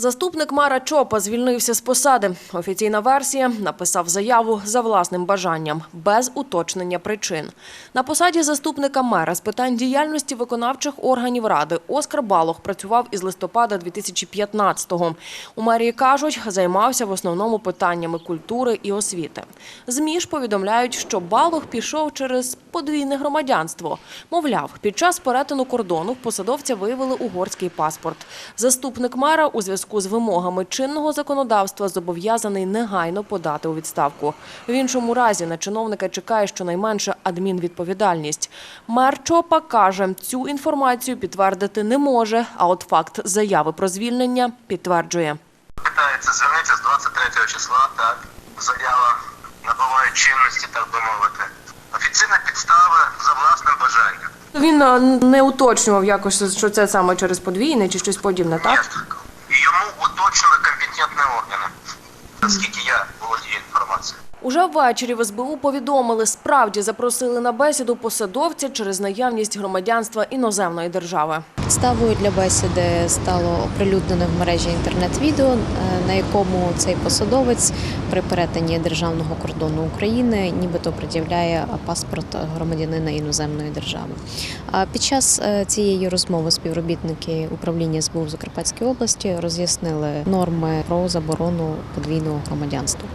Заступник мера Чопа звільнився з посади. Офіційна версія написав заяву за власним бажанням, без уточнення причин. На посаді заступника мера з питань діяльності виконавчих органів ради Оскар Балох працював із листопада 2015-го. У мерії кажуть, займався в основному питаннями культури і освіти. ЗМІ повідомляють, що Балох пішов через подвійне громадянство. Мовляв, під час перетину кордону посадовця виявили угорський паспорт. Заступник мера у зв'язку з вимогами чинного законодавства зобов'язаний негайно подати у відставку. В іншому разі на чиновника чекає щонайменше адмінвідповідальність. Мер Чопа каже, цю інформацію підтвердити не може, а от факт заяви про звільнення підтверджує. Питається звільнитися з 23 числа, так. Заява набуває чинності, так би мовити. Офіційна підстава за власним бажанням. Він е, не уточнював якось, що це саме через подвійне чи щось подібне, так? Є. І органы. Наскільки я володію інформацією. Уже ввечері в СБУ повідомили, справді запросили на бесіду посадовця через наявність громадянства іноземної держави. Підставою для бесіди стало оприлюднене в мережі інтернет-відео, е, на якому цей посадовець при перетині державного кордону України нібито пред'являє паспорт громадянина іноземної держави. Під час е, цієї розмови співробітники управління СБУ в Закарпатській області роз'яснили норми про заборону подвійного громадянства.